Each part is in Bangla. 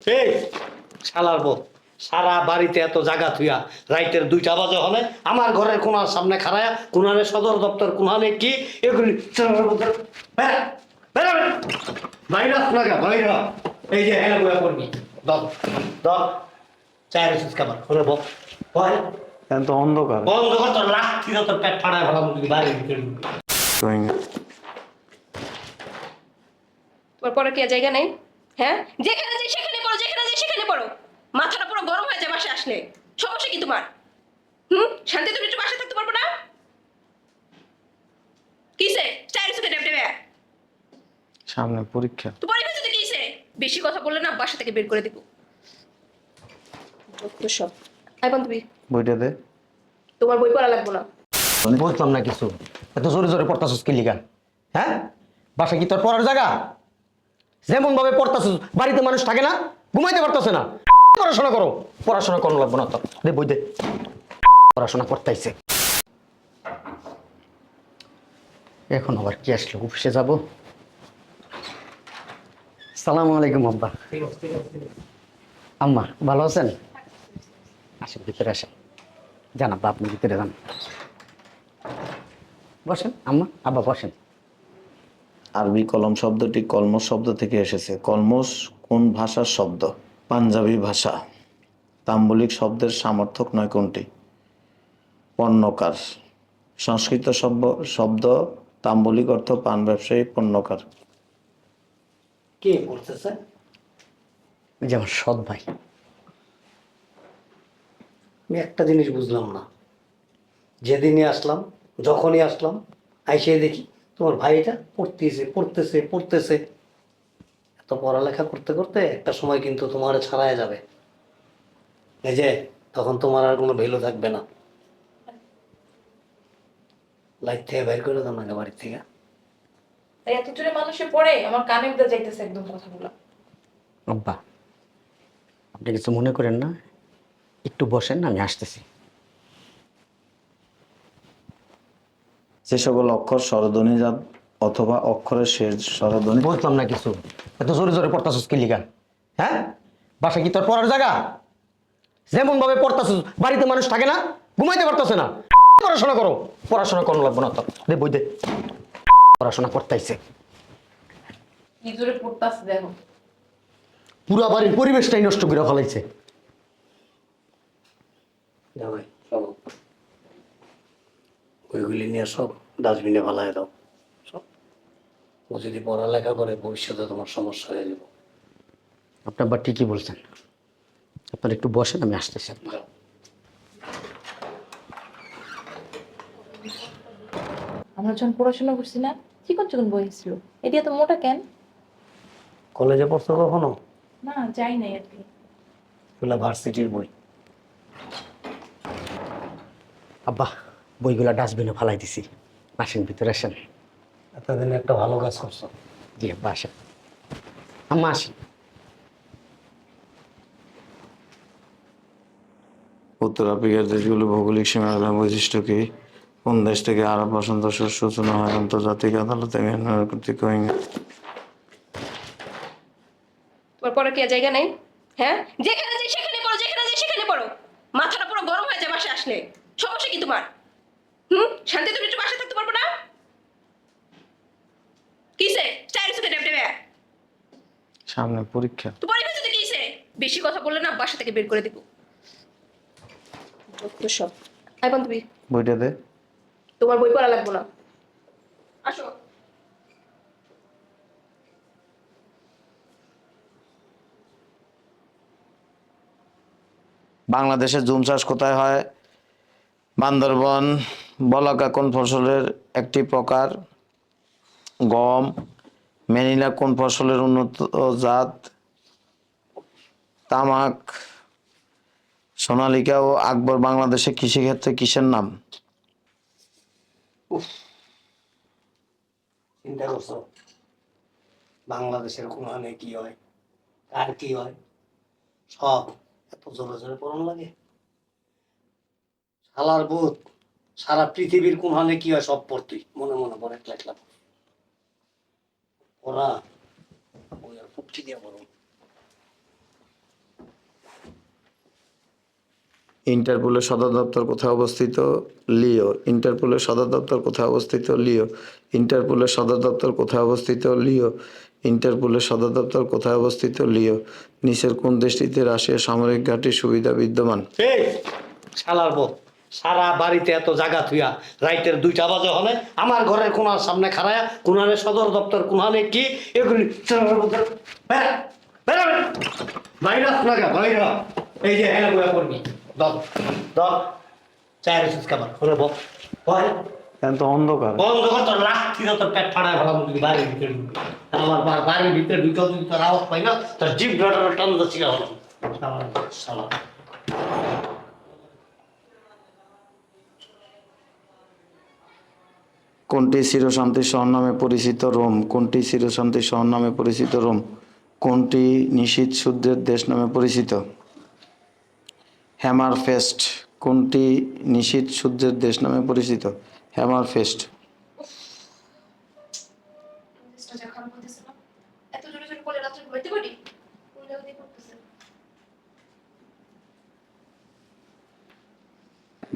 এই শালার বউ সারা বাড়িতে এত জায়গা থুয়া রাইতের দুইটা বাজে হলে আমার ঘরের কোনার সামনে খাড়ায়া কোনারে সদর দপ্তর কোনারে কি এগুলি। এই যে হ্যাঁ বয়া করবি। দল দল চায়ের ওষুধ খাবার বল। তো অন্ধকার। বন্ধ কর তোর লাঠি তোর পেট ফাড়ায় ভালো তুই ভিতরে। তোমার পরে কি জায়গা নেই? হ্যাঁ? যেখানে যাই যেখানে যাই সেখানে পড়ো। মাথাটা পুরো গরম হয়ে যায় বাসে আসলে। সমস্যা কি তোমার? হুম? শান্তি তুমি একটু বাসে থাকতে পারব না? কিসে ডেপ ডেবে সামনে পরীক্ষা। তো পরে কিছু কিসে বেশি কথা বললে না বাসা থেকে বের করে দিব। যত সব। আই বান্ধবী। বইটা দে। তোমার বই পড়া লাগবো না। বুঝলাম না কিছু। এত জোরে জোরে পড়তাছিস কি লিগা? হ্যাঁ? বাসা কি তোর পড়ার জায়গা? যেমন ভাবে পড়তাছিস বাড়িতে মানুষ থাকে না? ঘুমাইতে পারতেছে না। পড়াশোনা করো। পড়াশোনা করো লাগবো না তো। দে বই দে। পড়াশোনা করতেইছে। এখন আবার কি আসলো? অফিসে যাব? সালাম আলাইকুম, আব্বা। আম্মা, ভালো আছেন? আসেন, ভিতরে আসেন। যান, আব্বা, আপনি ভিতরে যান। বসেন, আম্মা। আব্বা, বসেন। আরবি কলম শব্দটি কলমস শব্দ থেকে এসেছে। কলমস কোন ভাষার শব্দ? পাঞ্জাবি ভাষা। তাম্বলিক শব্দের সামর্থক নয় কোনটি? পণ্যকার। সংস্কৃত শব্দ শব্দ তাম্বলিক অর্থ পান ব্যবসায়ী পণ্যকার। কে বলতেছে? ওই যে আমার সৎ ভাই। আমি একটা জিনিস বুঝলাম না। যেদিনই আসলাম যখনই আসলাম আইসে দেখি তোমার ভাইটা পড়তেছে পড়তেছে পড়তেছে। এত পড়ালেখা করতে করতে একটা সময় কিন্তু তোমার ছাড়াই যাবে। এই যে তখন তোমার আর কোনো ভ্যালু থাকবে না। লাইট থেকে বের করে দাও না বাড়ির থেকে। তাই এত জোরে মানুষে পড়ে আমার কানে উঠে যাইতেছে একদম কথাগুলো। আব্বা আপনি কিছু মনে করেন না? একটু বসেন আমি আসতেছি। যে সকল অক্ষর স্বরধ্বনিজাত অথবা অক্ষরের শেষ স্বরধ্বনি বুঝলাম না কিছু। এত জোরে জোরে পড়তাছিস কি লিগা? হ্যাঁ? বাসা কি তোর পড়ার জায়গা? যেমন ভাবে পড়তাছিস বাড়িতে মানুষ থাকে না ঘুমাইতে পারতেছে না। পড়াশোনা করো। পড়াশোনা করো লাগবো না তো দে বই দে। পড়াশোনা করতেইছে। কি জোরে পড়তাছে দেখো। পুরা বাড়ির পরিবেশটাই নষ্ট করে ফেলাইছে। ওইগুলি নিয়ে সব ডাস্টবিনে ফেলায় দাও। ও যদি পড়ালেখা করে ভবিষ্যতে তোমার সমস্যা হয়ে যাবে। আপনি আবার ঠিকই বলছেন। আপনার একটু বসেন আমি আসতেছি আপনার। আমরা যখন পড়াশোনা করছি না চিকন চিকন বই ছিল এটি এত মোটা কেন? কলেজে পড়ছো কখনো? না যাই নাই আর কি। এগুলো ভার্সিটির বই। আব্বা বইগুলা ডাস্টবিনে ফালাই দিছি। আসেন ভিতরে আসেন। এতদিন একটা ভালো কাজ করছ। জি আব্বা আসেন আম্মা আসেন। উত্তর আফ্রিকার দেশগুলো ভৌগোলিক সীমারেখার বৈশিষ্ট্য কি? কোন দেশ থেকে আরব বসন্ত সূচনা হয়? আন্তর্জাতিক আদালতে মিয়ানমার কর্তৃক রোহিঙ্গা তোমার পরে কি আর জায়গা নেই? হ্যাঁ? যেখানে যাই সেখানে পড়ো যেখানে যাই সেখানে পড়ো। মাথাটা পুরো গরম হয়ে যায় বাসে আসলে। সমস্যা কি তোমার? হুম? শান্তি তুমি একটু বাসে থাকতে পারব না? কিসে? ডেপ ডেবে সামনে পরীক্ষা। তো পরে কিছু কিসে? বেশি কথা বললে না বাসা থেকে বের করে দিব। যত সব। আই বান্ধবী। বইটা দে। তোমার বই পড়া লাগবো না। আসো। বাংলাদেশে জুম চাষ কোথায় হয়? বান্দরবন বলাকা কোন ফসলের একটি প্রকার? গম ম্যানিলা কোন ফসলের উন্নত জাত? তামাক, সোনালিকা ও আকবর বাংলাদেশে কৃষিক্ষেত্রে কিসের নাম? চিন্তা বাংলাদেশের কোনখানে কি হয় কার কি হয়? সব এত জোরে জোরে পড়ন লাগে। শালার বুধ সারা পৃথিবীর কোনখানে কি হয় সব পড়তুই মনে মনে পড়ে, একলা ইন্টারপোলের সদর দপ্তর কোথায় অবস্থিত? লিও। ইন্টারপোলের সদর দপ্তর কোথায় অবস্থিত? লিও। ইন্টারপোলের সদর দপ্তর কোথায় অবস্থিত? লিও। ইন্টারপোলের সদর দপ্তর কোথায় অবস্থিত? লিও। নিচের কোন দেশটিতে রাশিয়া সামরিক ঘাঁটির সুবিধা বিদ্যমান? সারা বাড়িতে এত জায়গা থুয়া রাইতের দুইটা বাজে হলে আমার ঘরের কোনার সামনে খাড়ায়া কোনারে সদর দপ্তর কোনারে কি এগুলি। বাইরে বাইরে। এই যে হেলে বয়া করবি চায়ের ওষুধ খাবার বল। হয় তো অন্ধকার। বন্ধ কর তোর লাঠি তোর পেট ফাড়ায় ভালো তুই বাড়ির ভিতরে। আমার বাড়ির ভিতরে যদি তোর আওয়াজ পাই না তোর জিভ ডটার টান হলো। কোনটি চিরশান্তি শহর নামে পরিচিত রোম? কোনটি চিরশান্তি শহর নামে পরিচিত রোম? কোনটি নিশীত সূর্যের দেশ নামে পরিচিত? হ্যামার ফেস্ট কোনটি নিশীত সূর্যের দেশ নামে পরিচিত? হ্যামার ফেস্ট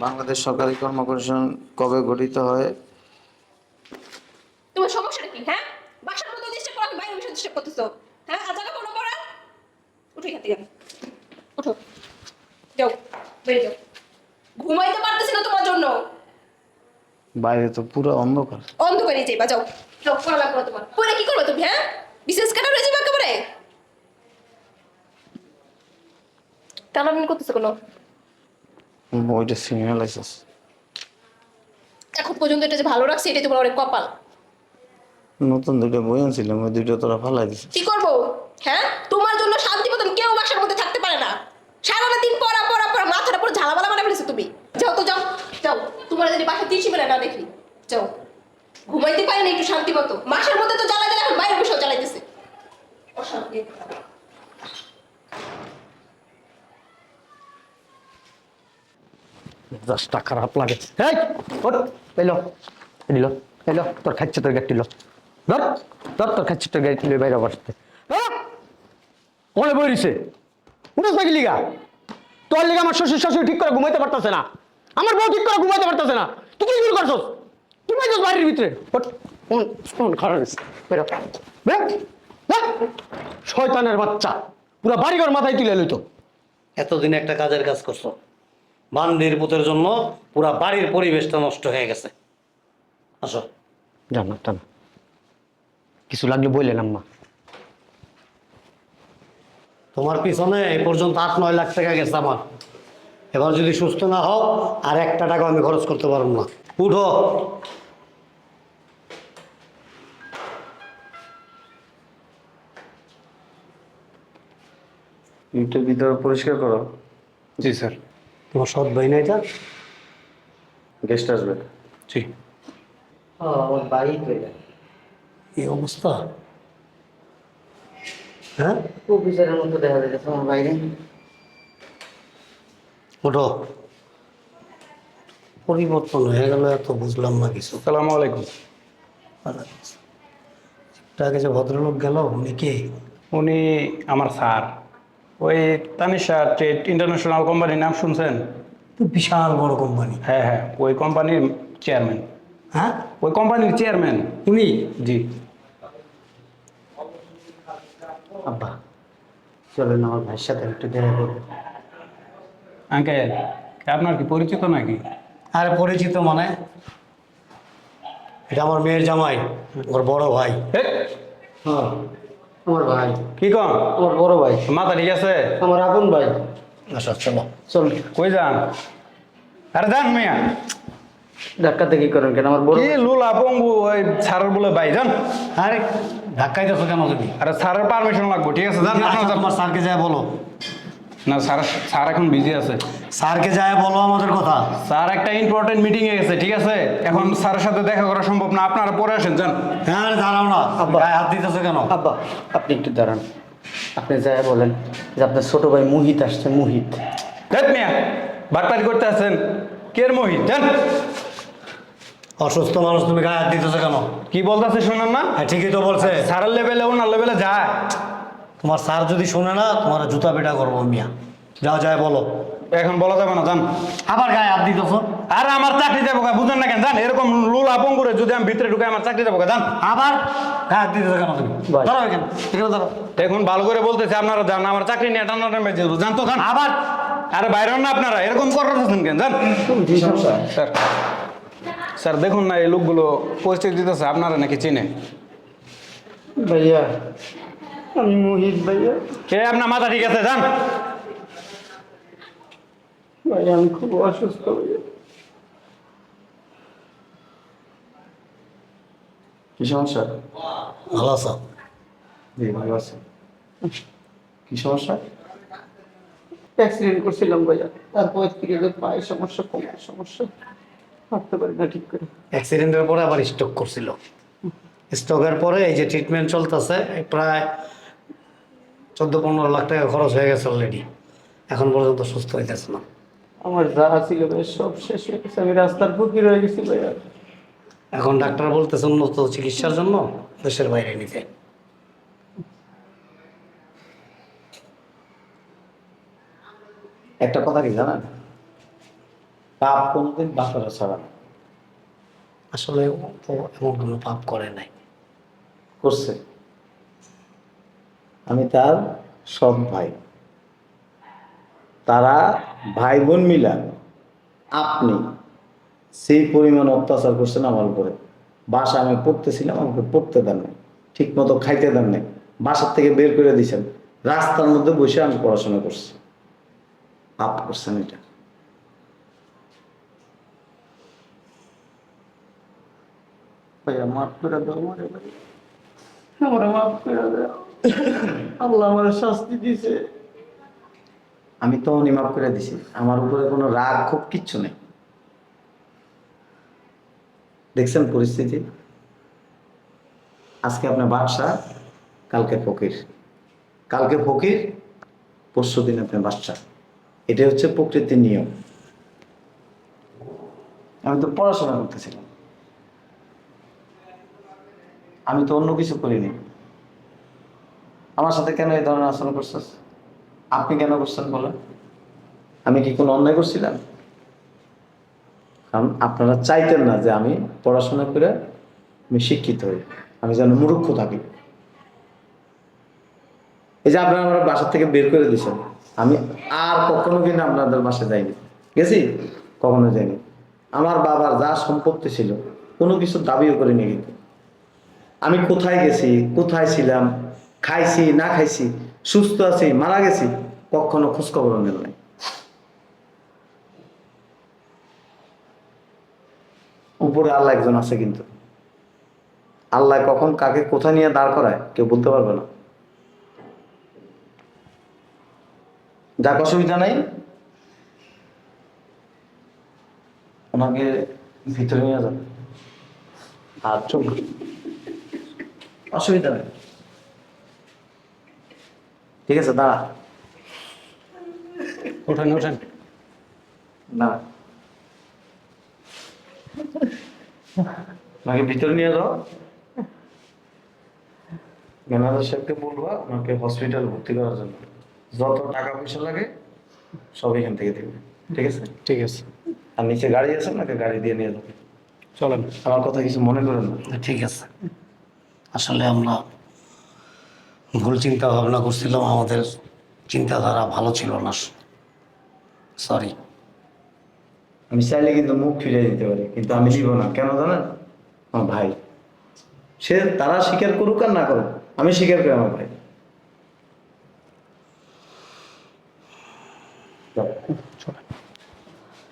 বাংলাদেশ সরকারি কর্মকমিশন কবে গঠিত হয়? তোমার সমস্যাটা কি হ্যাঁ? বাসার মধ্যে ডিস্টার্ব করো আমি বাইরে বসে ডিস্টার্ব করতেছো? হ্যাঁ আর জায়গা কোনো পড়া উঠো এখান থেকে। উঠো। যাও বেরিয়ে যাও। ঘুমাইতে পারতেছি না তোমার জন্য। বাইরে তো পুরো অন্ধকার। অন্ধকারে যাইবা যাও। যাও পড়া লাগবে না তোমার। পরে কি করবে তুমি হ্যাঁ? বিশেষ কাটা রয়ে যাবে একেবারে? টানাটানি করতেছো কোনো? ওইটা সিনিয়র লাইসেন্স এখন পর্যন্ত এটা যে ভালো রাখছে এটাই তোমার অনেক কপাল। নতুন দুইটা বই আনছিলাম ওই দুইটা তোরা ফালাই দিছিস। কি করব? হ্যাঁ? তোমার জন্য শান্তি মতন কেউ বাসার মধ্যে থাকতে পারে না। সারাটা দিন পড়া পড়া পড়া মাথাটা পুরো ঝালাবালা বানা ফেলেছো তুমি। যাও তো যাও যাও। তোমার যদি বাসা দিয়েছি বলে না দেখি যাও। ঘুমাইতে পারি না একটু শান্তি মতো। মাসের মধ্যে তো জ্বালাতে এখন বাইরে বসেও জ্বালাইতেছে। অশান্তি। দশটা খারাপ লাগে। এই ওঠ এলো এলো এলো তোর খাচ্ছে তোর গাড়ি লো। ধর ধর তোর খাচ্ছে গাড়ি তুলে বাইরে বসতে। ওনে বইরিছে উঠোস নাকি লিগা তোর লিগা আমার শ্বশুর শাশুড়ি ঠিক করে ঘুমাইতে পারতেছে না। আমার বউ ঠিক করে ঘুমাইতে পারতেছে না। তুই কি শুরু করছস? তুই বাইরে বাড়ির ভিতরে? কোন কোন বেরো। শয়তানের বাচ্চা। পুরো বাড়িঘর মাথায় তুলে লইতো। এতদিন একটা কাজের কাজ করছ। বান্দির পুতের জন্য পুরা বাড়ির পরিবেশটা নষ্ট হয়ে গেছে। আসো। জান না টান কিছু লাগলে বললেন আম্মা। তোমার পিছনে এই পর্যন্ত আট নয় লাখ টাকা গেছে আমার। এবার যদি সুস্থ না হও আর একটা টাকা আমি খরচ করতে পারব না। উঠো। ইটের ভিতরে পরিষ্কার করো? জি স্যার। তোমার সৎ ভাই না এটা গেস্ট আসবে। জি। এই অবস্থা? হ্যাঁ? অফিসারের মতো দেখা যাচ্ছে আমার বাইরে। উঠো পরিবর্তন হয়ে গেল এত বুঝলাম না কিছু। সালামু আলাইকুম। একটু আগে যে ভদ্রলোক গেল উনি কে? উনি আমার স্যার। ওই তানিশা ট্রেড ইন্টারন্যাশনাল কোম্পানির নাম শুনছেন? তো বিশাল বড় কোম্পানি। হ্যাঁ হ্যাঁ ওই কোম্পানির চেয়ারম্যান। হ্যাঁ? ওই কোম্পানির চেয়ারম্যান। উনি? জি। আব্বা চলেন আমার ভাইয়ের সাথে একটু দেখা করব। আঙ্কেল আপনার কি পরিচিত নাকি? আরে পরিচিত মানে? এটা আমার মেয়ের জামাই ওর বড় ভাই। হ্যাঁ আমার ভাই। কি কম আমার বড় ভাই। মাথা ঠিক আছে? আমার আপন ভাই। আচ্ছা চলো। চল। কই যান? আরে যান মিয়া। ধাক্কাতে কি করেন কেন? আমার বড় কি লুলা পঙ্গু ওই স্যারের বলে ভাই যান আরে ধাক্কাই যাচ্ছ কেন তুমি আরে স্যারের পারমিশন লাগবে ঠিক আছে? যান আপনারা তোমার স্যারকে যায় বলো। না স্যার স্যার এখন বিজি আছে। স্যারকে যায় বলো আমাদের কথা। স্যার একটা ইম্পর্টেন্ট মিটিং এ গেছে ঠিক আছে? এখন স্যারের সাথে দেখা করা সম্ভব না আপনারা পরে আসেন যান হ্যাঁ আরে দাঁড়াও না। গায়ে হাত দিতেছো কেন? আব্বা আপনি একটু দাঁড়ান। আপনি যাই বলেন যে আপনার ছোট ভাই মুহিত আসছে মুহিত। দেখ মিয়া বাটপারি করতে আসছেন। কের মোহিত? যান অসুস্থ মানুষ তুমি গায়ে হাত দিতেছো কেন? কি বলতেছে শুনেন না। হ্যাঁ ঠিকই তো বলছে। স্যারের লেভেলে ওনার লেভেলে যায়। তোমার স্যার যদি শোনে না তোমার জুতা পেটা করব মিয়া। যাও যায় বলো। এখন বলা যাবে না জান আবার গায়ে হাত দিতেছ? আর আমার চাকরি যাব গা, বুঝেন না কেন জান এরকম লুলা পঙ্গুরে যদি আমি ভিতরে ঢুকে আমার চাকরি যাব গা, জান আবার গায়ে হাত দিতেছ কেন তুমি? ধরো এখানে এখানে ধরো। এখন ভালো করে বলতেছে আপনারা জান আমার চাকরি নিয়ে টানা টানা বেঁচে জান তো জান আবার? আরে বাইরে না আপনারা এরকম করতেছেন কেন জান স্যার। স্যার দেখুন না এই লোকগুলো পরিস্থিতি দিতেছে আপনারা নাকি চিনে ভাইয়া আমি মোহিত ভাইয়া। কে আপনার মাথা ঠিক আছে জান ভাইয়া আমি খুব অসুস্থ ভাইয়া। কি সমস্যা? ভালো আছো? জি ভালো আছে। কি সমস্যা? অ্যাক্সিডেন্ট করছিলাম ভাইয়া। তারপর থেকে যে পায়ের সমস্যা কোমরের সমস্যা। হাঁটতে পারি না ঠিক করে। অ্যাক্সিডেন্টের পরে আবার স্ট্রোক করছিল। স্ট্রোকের পরে এই যে ট্রিটমেন্ট চলতেছে প্রায় চোদ্দ পনেরো লাখ টাকা খরচ হয়ে গেছে অলরেডি এখন পর্যন্ত সুস্থ হইতেছে না। আমার যা ছিল ভাই সব শেষ হয়ে গেছে। আমি রাস্তার ফকির হয়ে গেছি এখন ডাক্তার বলতেছে উন্নত চিকিৎসার জন্য দেশের বাইরে নিতে। একটা কথা কি জানেন? পাপ কোনোদিন বাপেরা ছাড়া না। আসলে ও এমন কোনো পাপ করে নাই। করছে। আমি তার সব ভাই। তারা ভাই বোন মিলা আপনি সেই পরিমাণ অত্যাচার করছেন আমার উপরে। বাসা আমি পড়তেছিলাম আমাকে পড়তে দেন নাই। ঠিক মতো খাইতে দেন নাই। বাসার থেকে বের করে দিয়েছেন। রাস্তার মধ্যে বসে আমি পড়াশোনা করছি। পাপ করছেন এটা। মাফ মাফ আমি তো নিমাপ করে দিছি। আমার উপরে কোনো রাগ খুব কিচ্ছু নেই। দেখছেন পরিস্থিতি? আজকে আপনার বাদশা, কালকে ফকির। কালকে ফকির, পরশু দিন আপনার বাদশা। এটা হচ্ছে প্রকৃতির নিয়ম। আমি তো পড়াশোনা করতেছিলাম। আমি তো অন্য কিছু করিনি। আমার সাথে কেন এই ধরনের আচরণ করছিস? আপনি কেন করছেন বলেন? আমি কি কোনো অন্যায় করছিলাম? কারণ আপনারা চাইতেন না যে আমি পড়াশোনা করে আমি শিক্ষিত হই, আমি যেন মূর্খ থাকি। এই যে আপনারা আমার বাসা থেকে বের করে দিয়েছেন, আমি আর কখনো কিন্তু আপনাদের বাসায় যাইনি। গেছি? কখনো যাইনি। আমার বাবার যা সম্পত্তি ছিল, কোনো কিছু দাবিও করিনি কিন্তু। আমি কোথায় গেছি, কোথায় ছিলাম, খাইছি, না খাইছি, সুস্থ আছি, মারা গেছি, কখনো খোঁজখবর মেল নাই। উপরে আল্লাহ একজন আছে কিন্তু। আল্লাহ কখন কাকে কোথায় নিয়ে দাঁড় করায়, কেউ বলতে পারবে না। যাক, অসুবিধা নাই। ওনাকে ভিতরে নিয়ে যাবে আর চোখ অসুবিধা নেই। ঠিক আছে দাঁড়া। ওঠেন ওঠেন। না। ওনাকে ভিতরে নিয়ে যাও। ম্যানেজার সাহেবকে বলব ওনাকে হসপিটাল ভর্তি করার জন্য। যত টাকা পয়সা লাগে সব এখান থেকে দেবে। ঠিক আছে? ঠিক আছে। আর নিচে গাড়ি আছে ওনাকে গাড়ি দিয়ে নিয়ে যাবে। চলেন। আমার কথা কিছু মনে করেন না। ঠিক আছে। আসলে আমরা ভুল চিন্তা ভাবনা করছিলাম আমাদের চিন্তাধারা ভালো ছিল না। সরি আমি চাইলে কিন্তু মুখ ফিরে দিতে পারি কিন্তু আমি দিব না। কেন জানেন? আমার ভাই। সে তারা স্বীকার করুক আর না করুক আমি স্বীকার করি আমার ভাই।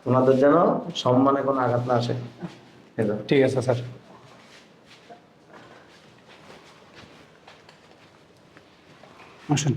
তোমাদের যেন সম্মানে কোনো আঘাত না আসে। ঠিক আছে স্যার। আসেন